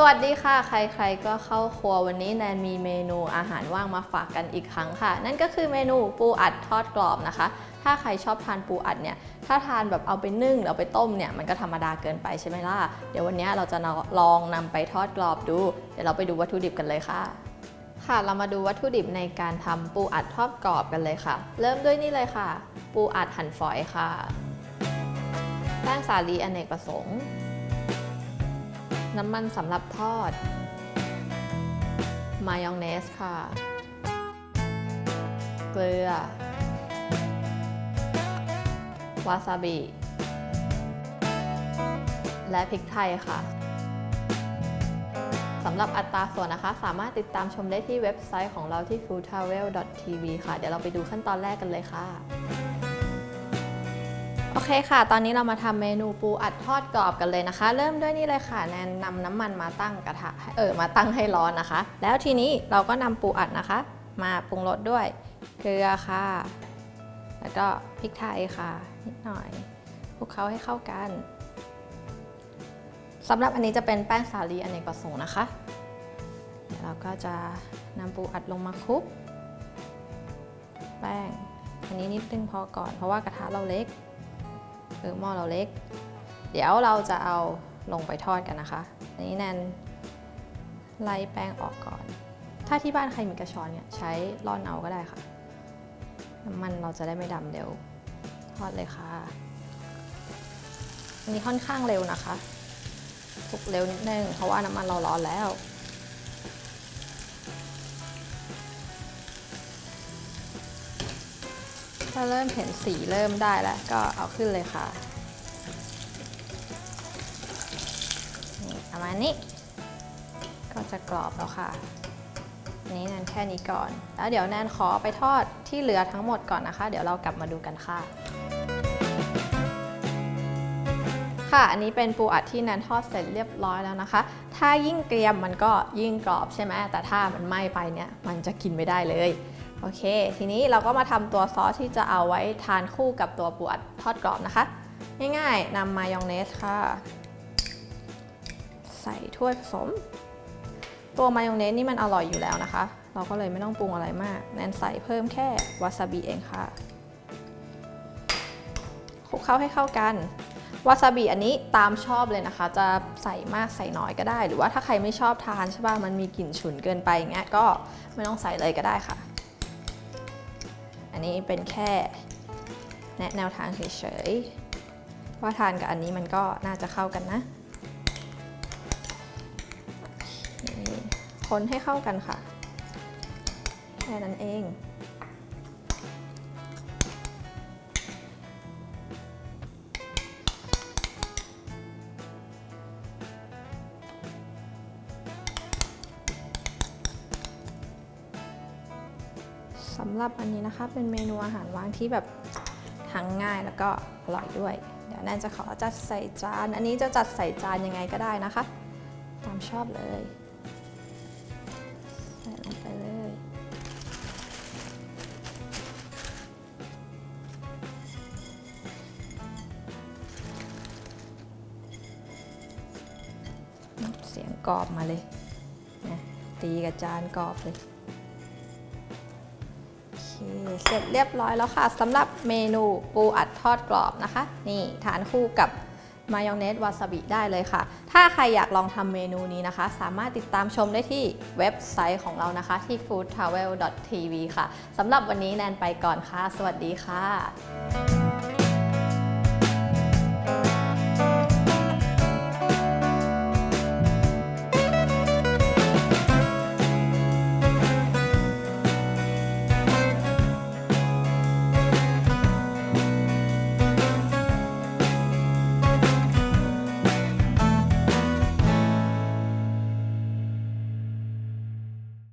สวัสดีค่ะ ใครๆก็เข้าครัววันนี้แนนมีเมนูอาหารว่างมาฝากกันอีกครั้งค่ะ นั่นก็คือเมนูปูอัดทอดกรอบนะคะ ถ้าใครชอบทานปูอัดเนี่ยถ้าทานแบบเอาไปนึ่งหรือเอาไปต้มเนี่ยมันก็ธรรมดาเกินไปใช่ไหมล่ะ เดี๋ยววันนี้เราจะลองนำไปทอดกรอบดู เดี๋ยวเราไปดูวัตถุดิบกันเลยค่ะค่ะ เรามาดูวัตถุดิบในการทำปูอัดทอดกรอบกันเลยค่ะ เริ่มด้วยนี่เลยค่ะ ปูอัดหั่นฝอยค่ะ แป้งสาลีอเนกประสงค์ น้ำมันสำหรับทอด มายองเนสค่ะ เกลือ วาซาบิ และพริกไทยค่ะสำหรับอัตราส่วนนะคะ สามารถติดตามชมได้ที่เว็บไซต์ของเราที่ foodtravel.tv ค่ะ เดี๋ยวเราไปดูขั้นตอนแรกกันเลยค่ะ โอเคค่ะ ตอนนี้เรามาทำเมนูปูอัดทอดกรอบกันเลยนะคะ เริ่มด้วยนี่เลยค่ะ แนนนำน้ำมันมาตั้งกระทะ เออ มาตั้งให้ร้อนนะคะ แล้วทีนี้เราก็นำปูอัดนะคะ มาปรุงรสด้วย เกลือค่ะ แล้วก็พริกไทยค่ะ นิดหน่อยคลุกเคล้าให้เข้ากันสำหรับอันนี้จะเป็นแป้งสาลีอเนกประสงค์นะคะเดี๋ยวเราก็จะนำปูอัดลงมาคลุก แป้ง อันนี้นิดนึงพอก่อนเพราะว่ากระทะเราเล็ก เออหม้อเราเล็ก เดี๋ยวเราจะเอาลงไปทอดกันนะคะอันนี้แนนไล่แป้งออกก่อน ถ้าที่บ้านใครมีกระชอนเนี่ยใช้ร่อนเอาก็ได้ค่ะน้ำมันเราจะได้ไม่ดำเร็วทอดเลยค่ะอันนี้ค่อนข้างเร็วนะคะคลุกเร็วนิดนึงเพราะว่าน้ำมันเราร้อนแล้ว ถ้าเริ่มเห็นสีเริ่มได้แล้ว ก็เอาขึ้นเลยค่ะนี่ประมาณนี้ ก็จะกรอบแล้วค่ะอันนี้แนนแค่นี้ก่อน แล้วเดี๋ยวแนนขอไปทอดที่เหลือทั้งหมดก่อนนะคะ เดี๋ยวเรากลับมาดูกันค่ะ ค่ะ อันนี้เป็นปูอัดที่แนนทอดเสร็จเรียบร้อยแล้วนะคะ ถ้ายิ่งเกรียมมันก็ยิ่งกรอบใช่ไหมแต่ถ้ามันไหม้ไปเนี่ยมันจะกินไม่ได้เลย โอเค ทีนี้เราก็มาทำตัวซอสที่จะเอาไว้ทานคู่กับตัวปูอัดทอดกรอบนะคะ ง่ายๆนำมายองเนสค่ะ ใส่ถ้วยผสม ตัวมายองเนสนี่มันอร่อยอยู่แล้วนะคะ เราก็เลยไม่ต้องปรุงอะไรมาก แนนใส่เพิ่มแค่วาซาบิเองค่ะคลุกเข้าให้เข้ากันวาซาบิอันนี้ตามชอบเลยนะคะ จะใส่มากใส่น้อยก็ได้ หรือว่าถ้าใครไม่ชอบทานใช่ป่ะมันมีกลิ่นฉุนเกินไปอย่างเงี้ยก็ไม่ต้องใส่เลยก็ได้ค่ะ อันนี้เป็นแค่แนะแนวทางเฉยๆ ว่าทานกับอันนี้มันก็น่าจะเข้ากันนะคนให้เข้ากันค่ะ แค่นั้นเอง สำหรับอันนี้นะคะ เป็นเมนูอาหารว่างที่แบบทั้งง่ายแล้วก็อร่อยด้วย เดี๋ยวแนนจะขอจัดใส่จาน อันนี้จะจัดใส่จานยังไงก็ได้นะคะ ตามชอบเลยใส่ลงไปเลยเสียงกรอบมาเลยนะตีกับจานกรอบเลย เสร็จเรียบร้อยแล้วค่ะสำหรับเมนูปูอัดทอดกรอบนะคะ นี่ทานคู่กับมายองเนสวาซาบิได้เลยค่ะ ถ้าใครอยากลองทำเมนูนี้นะคะ สามารถติดตามชมได้ที่เว็บไซต์ของเรานะคะ ที่ foodtravel.tv ค่ะสำหรับวันนี้แนนไปก่อนค่ะ สวัสดีค่ะ